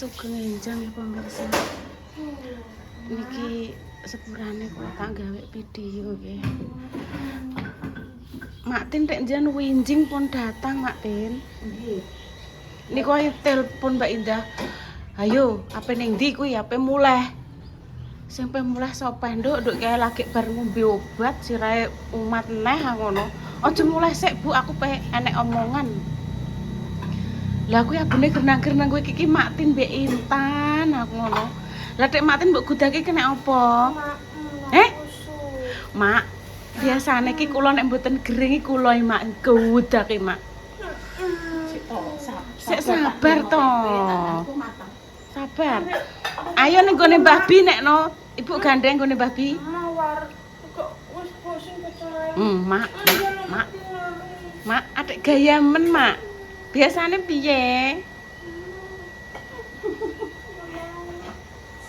sugeng ya pemirsa. Niki sepurane kula tak gawe video nggih. Mak Tin rek njen winjing pun datang Mak Tin. Niku ayo telepon Mbak Indah. Ayo, apa ning ndi kuwi ape mulai. Sing pe mulai sapa nduk nduk kae lagi bar ngombe obat sirahe umat neh ngono. Aja mulai sik Bu, aku pe enek omongan. Lah kuwi abune gernang-gernang kowe iki Mak Tin mbek Intan aku ngono. Lah tek Mak Tin mbok gudake kena apa? Eh? Mak, biasane ki kula nek mboten gering iki kula iki, Mak gudake Mak. Sik sabar to. Aku. Sabar. Ayo ning gone Mbah Bi nek no. Ibu gandeng gone Mbah Bi. Kecelakaan. Hmm, Mak, Mak, Mak. Mak, adek gaya men, Mak. Biasane piye?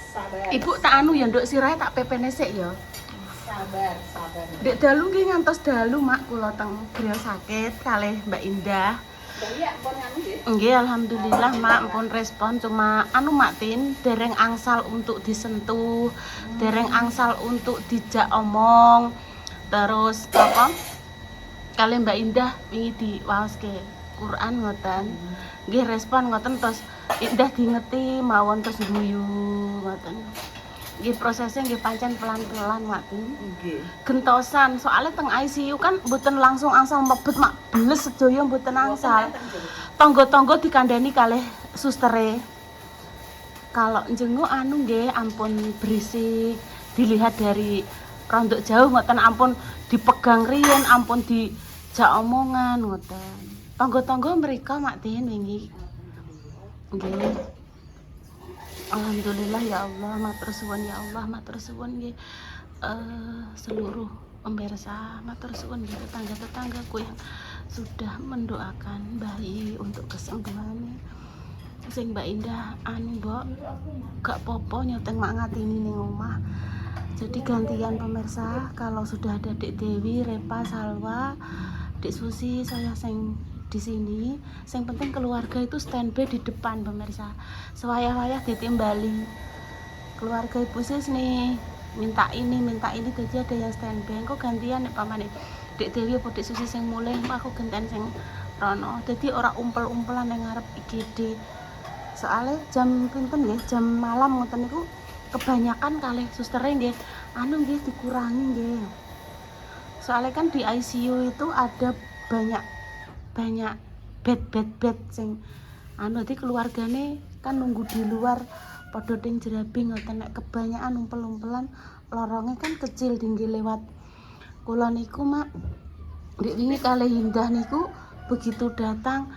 Sabar. Ibu tak anu ya nduk sirahe tak pepene sik ya. Sabar, sabar. Dek dalu nggih ngantos dalu, Mak, kula teng griya sakit kalih Mbak Indah. Iya, anu nggih. Alhamdulillah Mak pun respon cuma anu Mak Tin dereng angsal untuk disentuh, dereng angsal untuk dijak omong. Terus apa? Kali Mbak Indah wingi diwaoske Quran ngoten. Nggih respon ngoten terus Indah dingeti mawon terus guyu ngoten. Nggih prosesnya nggih pancen pelan-pelan Mak Tin Nggih. gentosan soalnya teng ICU kan mboten langsung angsal mebet mak beles sedaya mboten angsal tonggo-tonggo dikandani kalih sustere kalau njenguk anu nggih ampun berisik dilihat dari rondok jauh ngoten ampun dipegang riyen ampun dijak omongan ngoten tonggo-tonggo mereka mak tin wingi nggih Alhamdulillah ya Allah, matur suwun ya Allah, matur suwun nggih eh, seluruh pemirsa, matur suwun nggih tetangga-tetanggaku yang sudah mendoakan bayi untuk kesembuhannya. Sing Mbak Indah anu, Mbok, gak popo nyoteng mak ngatini ning omah. Jadi gantian pemirsa, kalau sudah ada Dek Dewi, Repa, Salwa, Dek Susi, saya sing di sini. Yang penting keluarga itu standby di depan pemirsa. Sewayah-wayah ditimbali. Keluarga Ibu Sis nih minta ini, minta ini jadi ada yang standby. Engko gantian nek pamane Dek Dewi apa Dek Susi sing mulai, aku gantian sing Rono. Jadi ora umpel-umpelan yang ngarep IGD. Soalnya jam pinten nggih, jam malam ngoten niku kebanyakan kali susternya nggih anu nggih dikurangi nggih. Soalnya kan di ICU itu ada banyak banyak bed bed bed sing anu di keluargane kan nunggu di luar padha ding jerabi ngoten nek kebanyakan umpel-umpelan lorongnya kan kecil tinggi lewat. Kula niku mak Dek wingi kalih Indah niku begitu datang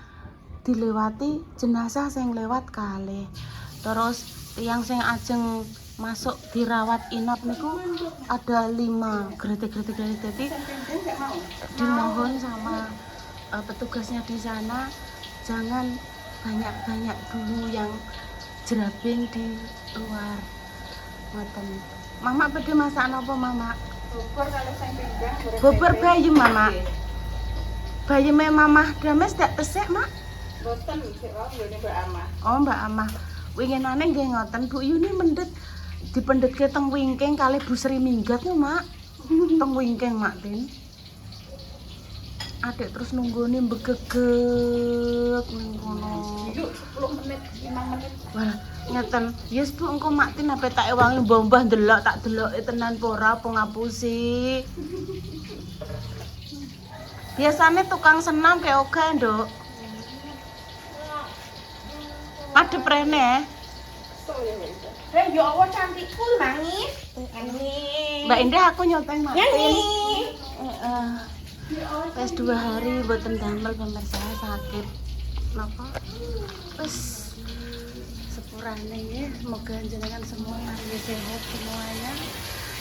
dilewati jenazah sing lewat kalih. Terus yang sing ajeng masuk dirawat inap niku ada lima gretek-gretek gretek jadi dimohon sama eh, petugasnya di sana. Jangan banyak-banyak dulu yang jerabing di luar. Ngoten mama pada masak apa mama Bubur kalau saya pindah. bubur bayi. mama bayi mama dames dak pesek mak? Boten wae nggone Mbak Amah. oh mbak amah. Winginane nggih ngoten. Bu Yuni mendet dipendhetke teng wingking kali Bu Sri minggat yo mak. Teng wingking mak tin adek terus nunggu nih begegek kono Yuk 10 menit, 5 menit. Ngeten. Yes, Bu, engko mak tin ape tak ewangi mbah ndelok tak deloke tenan apa ora apa ngapusi. Biasanya tukang senam kayak oga, Nduk. Adep rene. So ya Allah cantikku nangis. Mbak Indah aku nyoteng Nyanyi. tin. Heeh. Wes dua hari boten damel pemirsa sakit. Napa? Wes sepurane ya. Semoga jenengan semua hari sehat semuanya.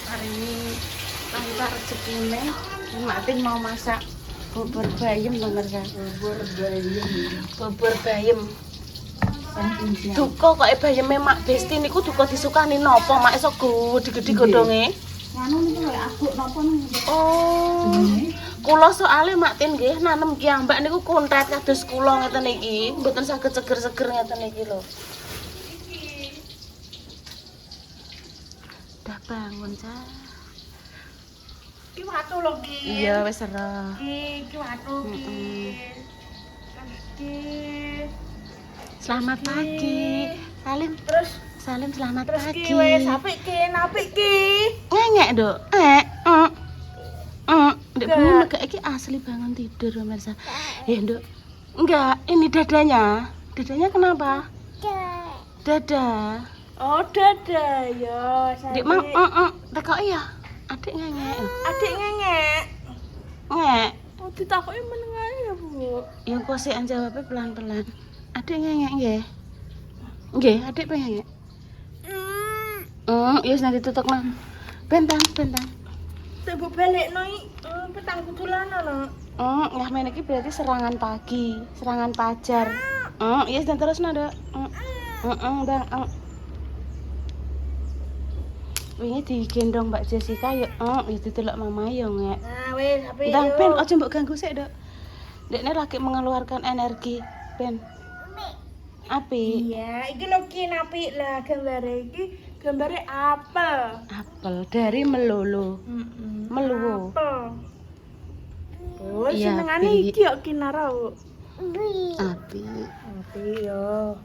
Hari ini lancar rezekine. Mak Tin mau masak bubur bayam pemirsa. Bubur bayam. Bubur bayam. Duka kok bayame Mak Besti niku duka disukani napa Mak iso gede-gede godhonge. Nganu niku lek napa niku? Oh kulo soalnya mak tin gih nanem piyambak niku kontrat kados kula ngeten iki, mboten saged seger-seger ngeten iki lho. Dah bangun cah. Ki watu lho ki. Iya wis ora. Ki ki watu ki. Selamat pagi. Salim. Terus Salim selamat terus pagi. Terus ki wis apik ki, napik ki. Ngenyek, Dok. Eh, eh. Eh. Dek Enggak. bangun megak iki asli bangun tidur, pemirsa. Eh, Dok. Enggak, ini dadanya. Dadanya kenapa? Dada. Oh, dadah ya. Dek mang, eh, eh. Tekok iya. Adik ngengek. Adik ngengek. Ngek. Oh, ditakoki menengah ya, Bu. Ya kok sih jawabnya pelan-pelan. Adik ngengek nggih. Nggih, adik pengen. Hmm, ya nanti tutup mang. Bentang, bentang. Teh bu balik noi, eh, petang kudulan no. Hmm, ya main iki berarti serangan pagi, serangan pajar. Hmm, ya dan terus nada. Hmm, hmm, hmm, bang. Hmm. Wingi digendong Mbak Jessica yuk. Hmm, ya ditelok mama yo ngek. Nah, yo. Ben, ojo mbok ganggu sik, Dok. Dekne lagi mengeluarkan energi, Ben. Api. Iya, iki lho ki apik lah gambare iki gambare apel. Apel dari melulu. Heeh. Meluwo. Apel. Oh, Iya, senengane iki yo kinara. Bu. Api. Apik yo.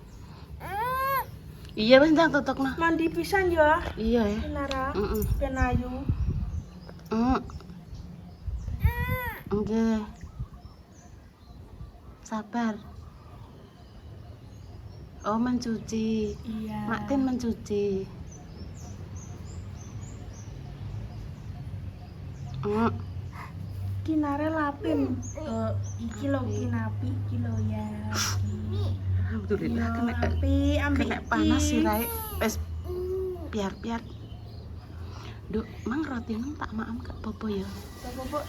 Iya wis ndang tutupno. Mandi pisan yo Iya ya. kinara. Heeh. Ben ayu. Heeh. Nggih. Sabar. Oh, mencuci. Iya. Maktin mencuci. Heeh. Kinara lapin. Oh, iki lho kinapi iki lho ya. Alhamdulillah kena api, kena panas sih, Rai. Wes biar biar. Duk, mang roti nang tak maam gak popo ya.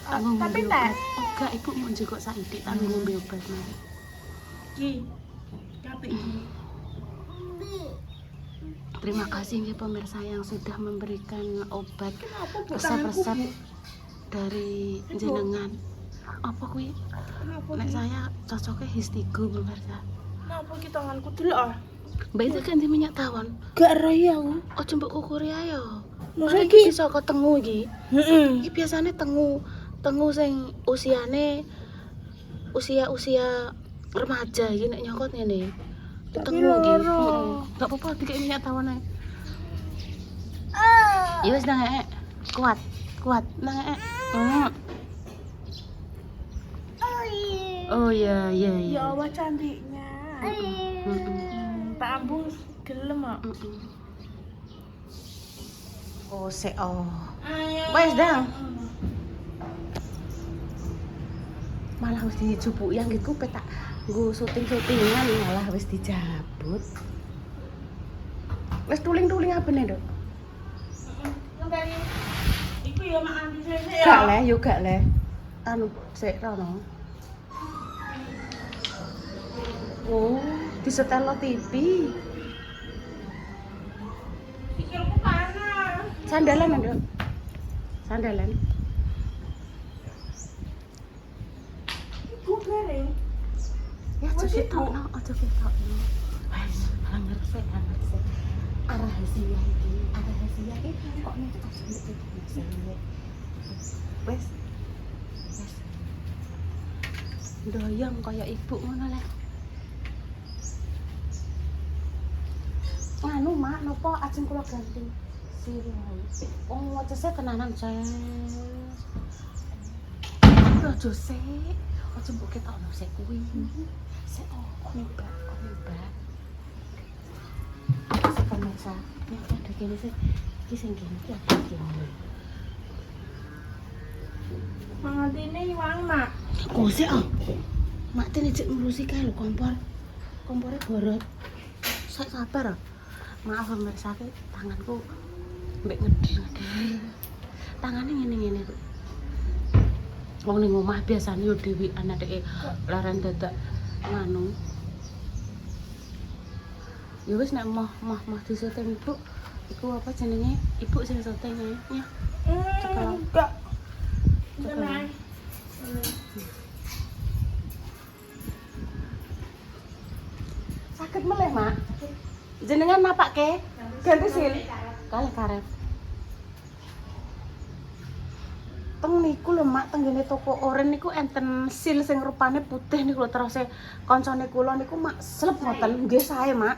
Tanggung Tapi ngombe tak. obat. Oh, iku mau juga saiki tanggung ngombe obat mari. Ki. Tapi. Terima kasih nggih pemirsa yang sudah memberikan obat resep-resep? Dari jenengan. Apa kuwi? Kenapa Nek saya cocoknya histigo pemirsa. Kenapa ki tanganku delok ah? Mbak itu ganti minyak tawon. Gak ya aku. Ojo mbok ukuri ayo. Masa Masa ki? iki bisa kok tengu iki. Heeh. Iki biasanya tengu tengu sing usiane usia-usia remaja iki nek nyokot ngene. Tapi Tengu iki. loro. Heeh. Gak apa-apa dikek minyak tawon ae. Ya wis nang ek. Kuat, kuat. Ek. Hmm. Oh iya, iya, iya. Ya Allah cantiknya. Heeh. Hmm, Pak Ambung gelem kok. Oh, se oh. Wes, Dang. Malah wis dijupuk yang gitu petak nggo syuting-syutingan malah wis dijabut. Wis tuling-tuling apa nih, Dok? Ya mak andi sesek ya. Gak le, yo gak le. Anu, sik rono. Oh, disetel TV. Pikirku panas. Sandalan, Dok. Sandalan. Iku garing. Ya, ketokno, aja ketokno. Wes, sik, hanger sik. Rahasia iki, rahasia iki kok nek aja mbok bisa. Wes. Wes. Doyong kaya ibu ngono le. Anu, Mak, napa ajeng kula ganti sirih. Oh, ngocese tenanan, Ces. Aja sik. Aja mbok ketokno sik kuwi. Sik oh, nyoba, nyoba. Sik pemirsa, nek ada kene sik. Iki sing kene iki ada kene. Mangantine iwang mak. Sik oh. Mak tene cek ngurusi kae lho kompor. Kompore borot. Sik sabar. oh. Maaf pemirsa ki tanganku mbek ngeder-ngeder. Tangane ngene-ngene kok. Wong ning omah biasane yo dhewean adeke laren dadak nganu. Ya wis nek mah mah mah disetting ibu iku apa jenenge? Ibu sing setting ya. Ya. Hmm, enggak. Tenang. Sakit meleh, Mak. Jenengan napak ke? Ganti sil. Kalih karet. teng niku lho mak tenggene toko oren niku enten sil sing rupane putih niku lho terus e koncone kula niku mak slep ngoten nggih sae mak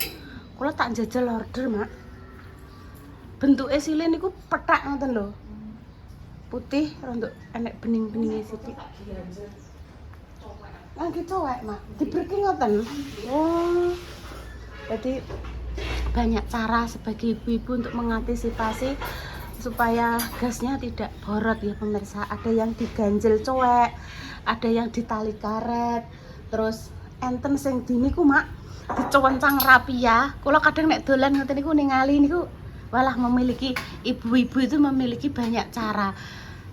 kula tak jajal order mak. Bentuke sile niku petak ngoten lho. Putih rontok enek bening-beninge sithik. Gitu wae mak. Dibreki ngoten? Oh. Jadi banyak cara sebagai ibu-ibu untuk mengantisipasi supaya gasnya tidak borot. Ya pemirsa ada yang diganjel cuek ada yang ditali karet. Terus enten sing dini ku mak dicowencang rapi ya. Kalau kadang nek dolan ngoten niku ningali niku walah memiliki ibu-ibu itu memiliki banyak cara.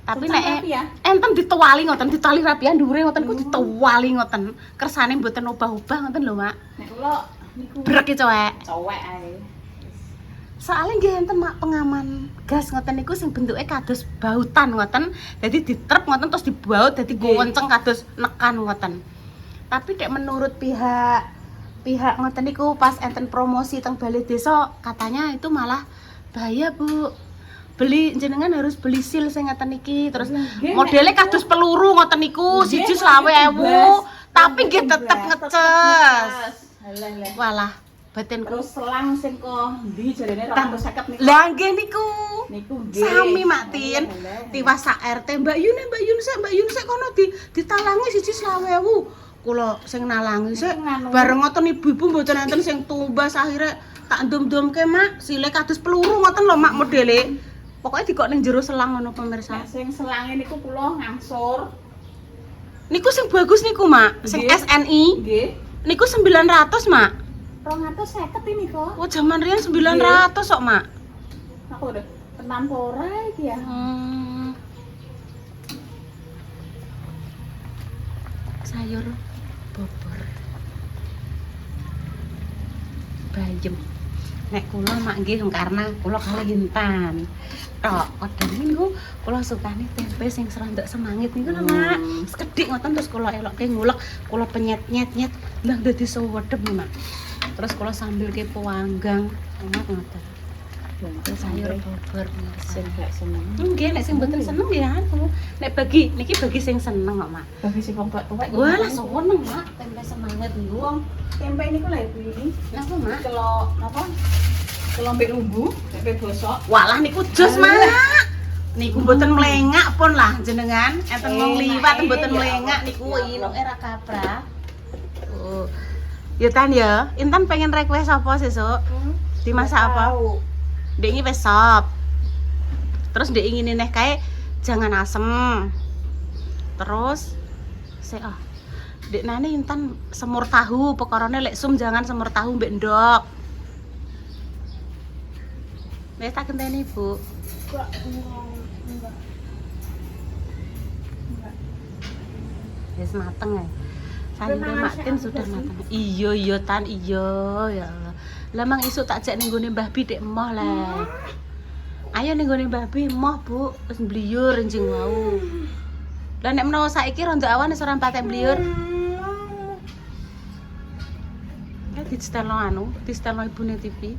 Tapi nek rapi ya? enten ditewali ngoten ditali rapian dhuwure ngoten ku ditewali ngoten. Kersane mboten obah-obah ngoten lho mak. Nek kula niku brek cuek cowek. ae. soalnya nggih enten mak pengaman gas ngoten niku sing bentuke kados bautan ngoten jadi diterep ngoten terus dibaut jadi gonceng kados nekan ngoten. Tapi dek menurut pihak pihak ngoten niku pas enten promosi teng balai desa katanya itu malah bahaya bu beli jenengan harus beli sil sing ngoten iki terus Nggih, modelnya kados peluru ngoten niku siji selawe ewu tapi nggih tetep lah. walah batinku Terus selang sing kok ndi jarene Tang- 250 niku. lah nggih niku Niku nggih. Sami Mak Tin. Halah, halah. tiwas sak RT Mbak Yun Mbak Yun sik Mbak Yun sik kono di ditalangi siji 20.000 kula sing nalangi sik bareng ngoten ibu-ibu mboten enten sing tumbas akhirnya tak ndom-ndomke Mak sile kados peluru ngoten lho Mak modele pokoknya dikok ning jero selang ngono pemirsa Nek sing selange niku kula ngangsur. niku sing bagus niku Mak sing Nggih. SNI Nggih. niku 900 Mak 250 ini kok. oh zaman riyen 900 kok Mak Aku udah tenan ora iki ya. Hmm. Sayur Bayem. Nek kula mak nggih karena kula kalintan. Tok, kadang niku kula sukane tempe sing serandok semangit niku lho, Mak. Hmm. Sekedhik ngoten terus kula elokke ngulek, kula penyet-nyet-nyet, lah dadi sewedep nih, Mak. Terus kula sambil ke pewanggang, enak ngoten. Terus sayur bobor sing gak seneng. Nggih, nek sing mboten seneng ya anu. Nek bagi niki bagi sing seneng kok, Mak. Bagi si wong tuwek. Wah, lah seneng, Mak. Tempe semangat. Wong tempe niku lha ibu ini. Napa, Mak? Kelo apa? Kelo mbek lumbu, tempe bosok. Walah niku jos, Alah. Mak. Niku mboten mlengak pun lah jenengan. Enten wong Enak, liwat eh, mboten ya mlengak niku inuke ra kabrah. Oh. Ya Tan ya, Intan pengen request apa sesuk? Dimasak apa? Tahu. Dek ini wis sop. Terus dek ingin neh kae jangan asem. Terus se ah. Dek nani intan semur tahu, pekorone lek sum jangan semur tahu mbek ndok. Wis tak genteni, Bu. Kok enggak. Enggak. Wis mateng ya. Sayure Memang Makin sudah mateng. Iya, iya Tan, iya ya Allah. Lah mang isuk tak jek ning gone Mbah Bi dek emoh le. Ayo ning gone Mbah Bi emoh, Bu. Wis mbliyur enjing wau. Lah nek menawa saiki rondo awan wis ora patek mbliyur. Ya distelno anu, distelno ibune TV.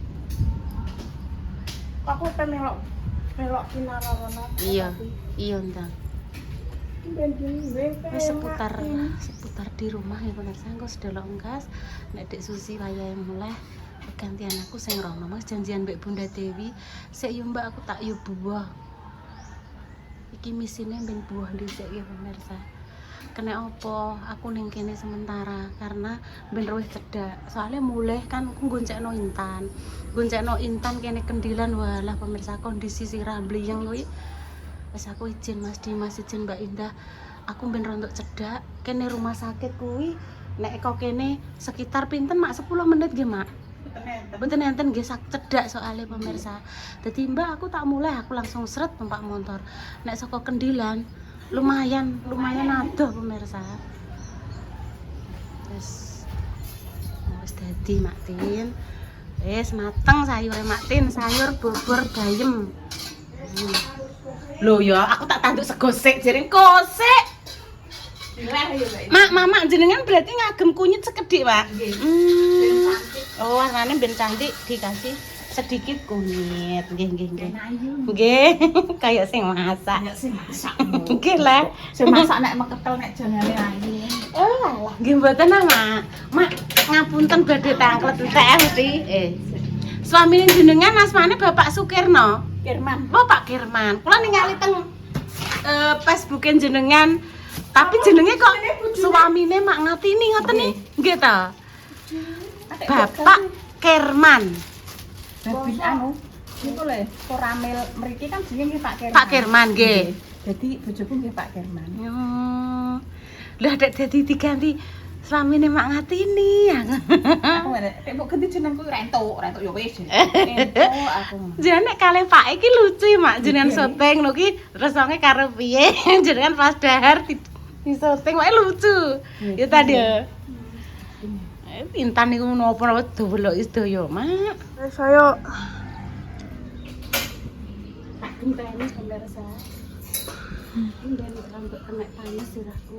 Aku pengen melok kinarana. Iya, iya ndang. Wis seputar seputar di rumah ya pemirsa engko sedelok engkas nek Dek Susi wayahe mulai gantian aku sing rono Mas. Janjian mbek Bunda Dewi sik yo Mbak aku tak yo buah. Iki misine ben buah dhisik ya pemirsa. Kena opo aku ning kene sementara karena ben luwih cedak. Soalnya mulai kan aku goncekno intan. Goncekno intan kene kendilan walah pemirsa kondisi sirah bliyeng kuwi wis aku izin Mas Dimas izin Mbak Indah. Aku ben rontok cedak. Kene rumah sakit kuwi nek kok kene sekitar pinten mak? 10 menit nggih mak Mboten enten nggih sak cedak soalnya pemirsa. Dadi Mbak aku tak mulai aku langsung seret numpak motor. Nek saka Kendilan lumayan lumayan adoh pemirsa. Wis wis dadi Mak Tin. Wis mateng sayure Mak Tin, sayur bobor bayem. Hmm. Loh ya, aku tak tanduk sego sik jering kosek. Ya. Mak, mama jenengan berarti ngagem kunyit sekedhik, Pak. Nggih. Hmm. Oh, warnanya ben cantik dikasih sedikit kunyit. Nggih, nggih, nggih. Nggih, kayak sing masak. Kayak sing masak. Nggih lah. Sing masak nek meketel nek jangane ayu. Oh lah, nggih mboten ah, Mak. Mak, ngapunten badhe tangklet teh mesti. Eh. Suamine jenengan asmane Bapak Sukirno. Kirman. Oh, Pak Kirman. Kula ningali teng eh Facebooken jenengan. Tapi jenenge kok suamine Mak Ngatini ngoten. Nggih ta? Bapak Kirman. Babi anu. Iku lho, Koramil mriki kan jenenge Pak Kirman. Pak Kirman nggih. Jadi bojoku nggih Pak Kirman. Yo. Lah dek dadi diganti suamine Mak Ngatini. Aku nek mbok ganti jenengku Rento, Rento yo wis. Rento aku. Jane kalih Pak iki lucu ya, Mak. Jenengan syuting lho ki resonge karo piye? Jenengan pas dahar di, di syuting wae lucu. Ya tadi ya. Intan niku napa-napa doweloki sedaya, Mak. Saya Tak genteni pemirsa. Indene rambut kena panas sirahku.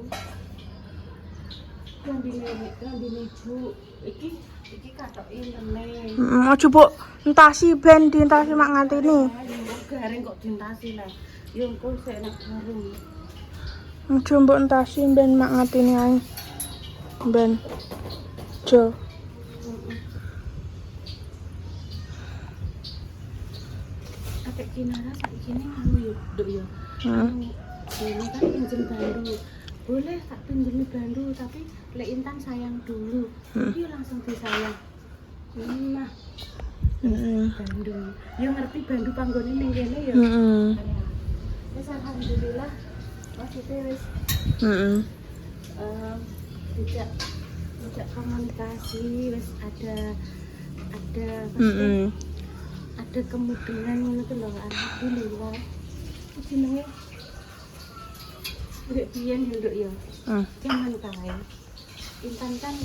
Lambine lambine ibu iki iki katoki lene. mm, aja mbok entasi ben dientasi mak ngantini. Ayo garing kok dintasi lah. Yo engko sik nek garung. Aja mbok entasi ben mak ngantini ae. Ben. Jo. Kakek Kinara saiki ini anu yo, Dok. Anu, Ini kan pinjem bandu. Boleh tak pinjemi bandu tapi Lek Intan sayang dulu. Hmm. Dia langsung disayang. Nah, bandu. Yo ngerti bandu panggone ning kene yo. Heeh. Wis alhamdulillah. Maksudnya wis Heeh. eh, tidak tidak komunikasi wis ada ada maksudnya Heeh. ada kemudahan ngono ku lho alhamdulillah Iki jenenge Ndek biyen yo nduk yo Hmm. zaman kae Intan kan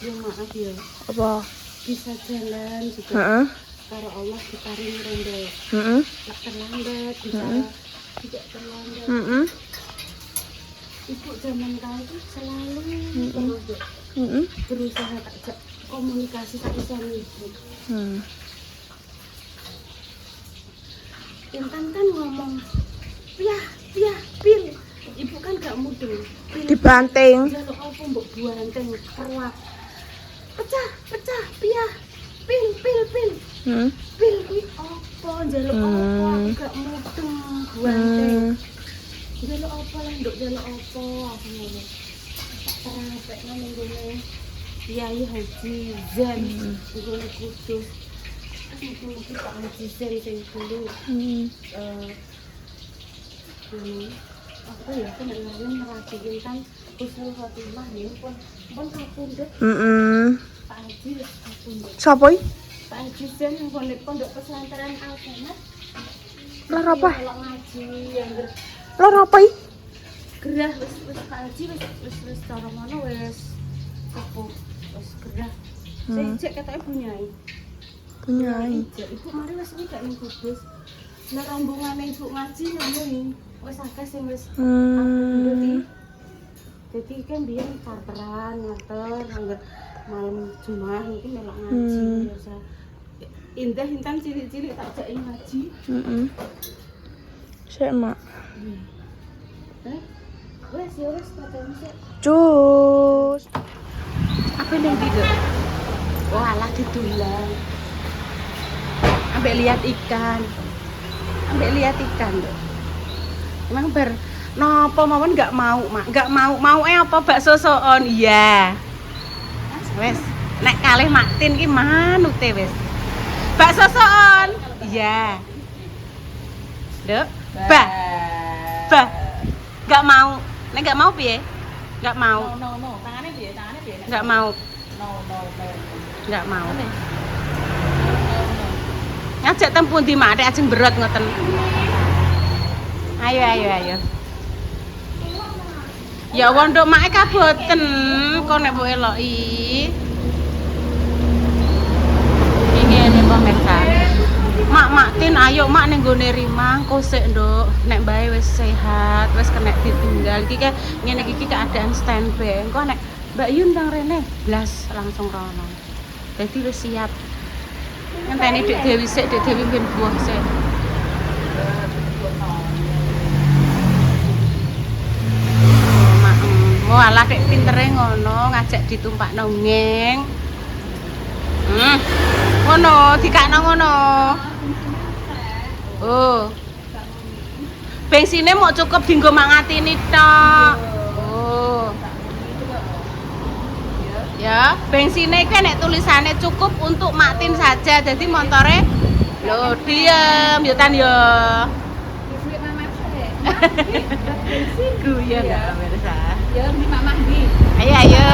yo maaf yo Apa? bisa jalan juga Heeh. karo Allah diparingi Heeh. Lek terlambat bisa tidak terlambat Heeh. Ibu zaman kae itu selalu Mm-mm. terus Dok, Heeh. berusaha tak komunikasi satu sama ibu Hmm. Intan kan ngomong piah piah pil ibu kan gak mudeng Dibanting. jaluk apa mbok buanteng keruak pecah pecah piah pil pil pil Hmm. pil kuwi apa jaluk apa Hmm. gak mudeng buanteng Hmm. Jaluk apa lah nduk jaluk apa? Aku ngono tak terapek nang ngene Kiai Haji Hmm. ngene kudus terus mungkin Pak Haji Zen sing dulu. Eh ini apa ya aku nek ngarani merhatiin kan? Husnul Khotimah ini pun pun kapundhut Heeh. Pak Haji kapundhut Sapa iki? Pak Haji Zen yang pondok pesantren Al Kamat Lor apa? kalau ngaji yang Lor apa iki? gerah wis wis Pak Haji wis wis wis cara ngono wis sepuh wis gerah Hmm. saya cek katanya bunyai Punya ae. Ijek, ibu mari wis iki gak ning kudus nah rombongan ibu ngaji ngono wis akeh sing wis Hmm. jadi kan dia charteran nganter anggar malam Jumat mungkin melok ngaji Hmm. biasa indah intan cilik-cilik tak jaki ngaji Heeh. Sik, Mak. Wes ya wes Cus. apa yang gitu wah lah ditulang ambek lihat ikan. Ambek lihat ikan tuh emang ber nopo mawon nggak mau mak? Nggak mau mau eh apa bakso soon? Iya. Wes nek kalih maktin ki manute wes. Bakso soon? Iya. Dek, ba, ba, nggak mau, nek nggak mau piye? Nggak mau, No no no, tangane piye? Tangane piye? nggak mau, No no no. nggak mau. Ngajak tempun di mak, adek ajeng berot ngoten. Ayo ayo ayo. Ya wondok mak kaboten, kok nek mbok eloki. Ingene pemirsa. Mak mak tin ayo mak ning gone Rimang kosek nduk. Nek bae wis sehat, wis kena ditinggal iki kan ngene iki keadaan standby. Engko nek Mbak Yun nang rene blas langsung rono. Jadi wis siap. ngenteni Dek Dewi sik, Dek Dewi ben buah sik. Oh, mak, em. Oh, alah dek pintere ngono ngajak ditumpak nongeng. Hmm. Ngono, dikakno ngono. Oh. Bensinnya mau cukup dinggo mangatini tok. Oh. Ya, bensinnya kan nek tulisannya cukup untuk matin saja. Jadi motornya lo diem, ya tan ya. Mama sih. Guyon ya pemirsa. Ya di mama di. Ayo ayo.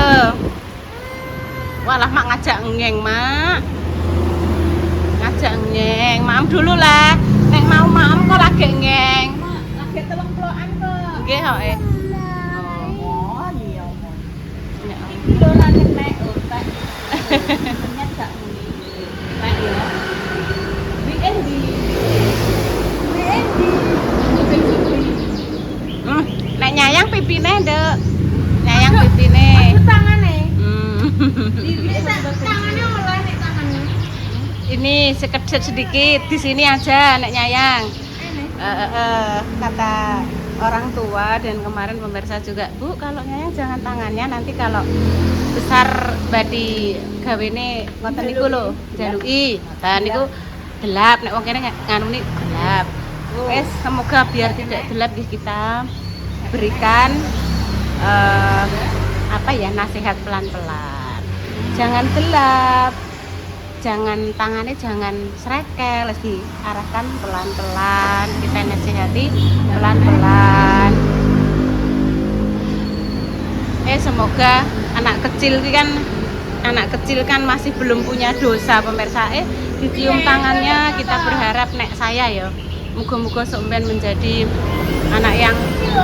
Walah mak ngajak ngeng mak. Ngajak ngeng, maam dulu lah. Nek mau maam kok lagi ngeng. Mak, lagi telung pelokan kok. Nggih kok eh. Oh, iya. Nek, Iki lho lanjut naik otak. Ternyata gak muni. Naik ya. WND. WND. Hmm, nek nyayang pipine, Nduk. Nyayang pipine. Aku tangane. Hmm. Bisa tangannya oleh nek tangannya. Ini sekedar sedikit di sini aja nek nyayang. Ini. Eh, eh, eh, kata orang tua dan kemarin pemirsa juga bu kalau nyayang jangan tangannya nanti kalau besar badi gawene ngoten niku lho jaluki ngoten niku gelap nek wong kene nganu ni gelap. Wes semoga biar tidak gelap nggih kita berikan eh, apa ya nasihat pelan-pelan. Jangan gelap jangan tangannya jangan srekel diarahkan pelan-pelan kita nasihati pelan-pelan. Eh semoga anak kecil kan anak kecil kan masih belum punya dosa pemirsa. Eh dicium tangannya kita berharap nek saya ya moga-moga sumben menjadi anak yang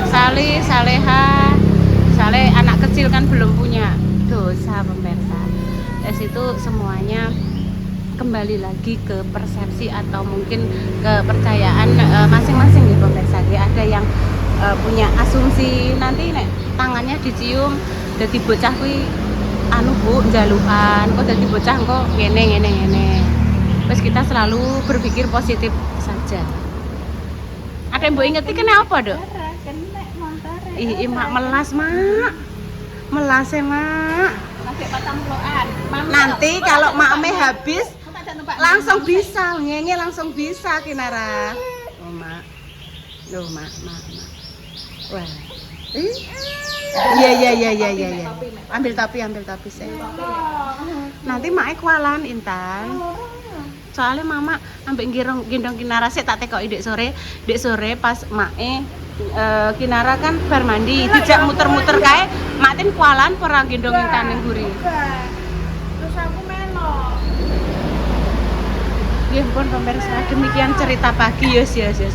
saleh saleha saleh anak kecil kan belum punya dosa pemirsa. Dari situ semuanya kembali lagi ke persepsi atau mungkin kepercayaan eh, masing-masing ya pemirsa Ya, ada yang eh, punya asumsi nanti nek tangannya dicium jadi bocah kuwi anu bu jaluan kok jadi bocah kok ngene ngene ngene. Terus kita selalu berpikir positif saja. Ada yang bu ingeti kena apa dok? Ih mak melas mak. Melas ya mak. Nanti kalau numpak habis langsung bisa ngenge langsung bisa kinara. Oh mak. Loh, mak mak mak. Wah. Iya. Iya iya iya iya iya ambil topi ambil topi saya nanti mak kualan intan. Soalnya mama ambek gendong gendong kinara sih tak teko dek sore. Dek sore pas mak eh kinara kan bar mandi dijak muter-muter kae mak tin kualan perang gendong intan yang guri Enggak. Terus aku melo. Ya ampun pemirsa, demikian cerita pagi yes yes yes.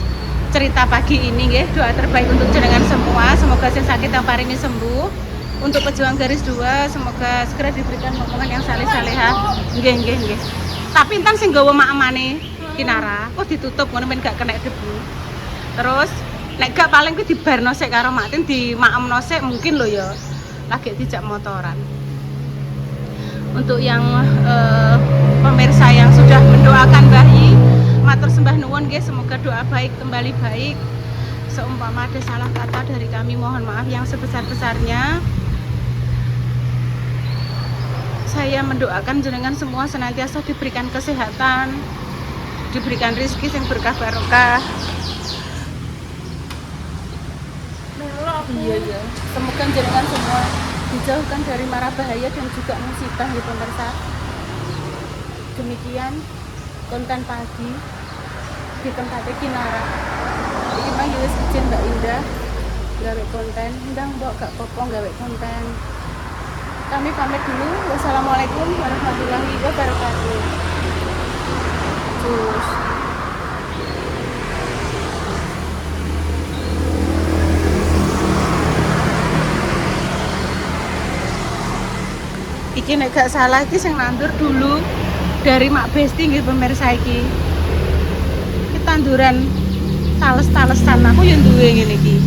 Cerita pagi ini ya, doa terbaik untuk jenengan semua. Semoga yang sakit yang paringi sembuh. Untuk pejuang garis dua, semoga segera diberikan momongan yang saleh saleha. Nggih nggih nggih. Tapi entan sing nggawa makmane Kinara, kok ditutup ngono men gak kena debu. Terus nek gak paling kuwi dibarno sik karo Maktin di maemno sik mungkin lho ya. Lagi dijak motoran untuk yang eh, pemirsa yang sudah mendoakan bayi matur sembah nuwun nggih semoga doa baik kembali baik. Seumpama ada salah kata dari kami mohon maaf yang sebesar-besarnya. Saya mendoakan jenengan semua senantiasa diberikan kesehatan diberikan rizki yang berkah barokah. Iya iya. Semoga jenengan semua dijauhkan dari mara bahaya dan juga musibah ya pemirsa. Demikian konten pagi di tempatnya Kinara ini mah ya izin Mbak Indah gawe konten. Ndang mbok gak popo gawe konten. Kami pamit dulu. Wassalamualaikum warahmatullahi wabarakatuh. Cus. Iki nek gak salah iki sing nandur dulu dari Mak Besti nggih pemirsa iki. Iki tanduran tales-talesan aku yang duwe ngene iki.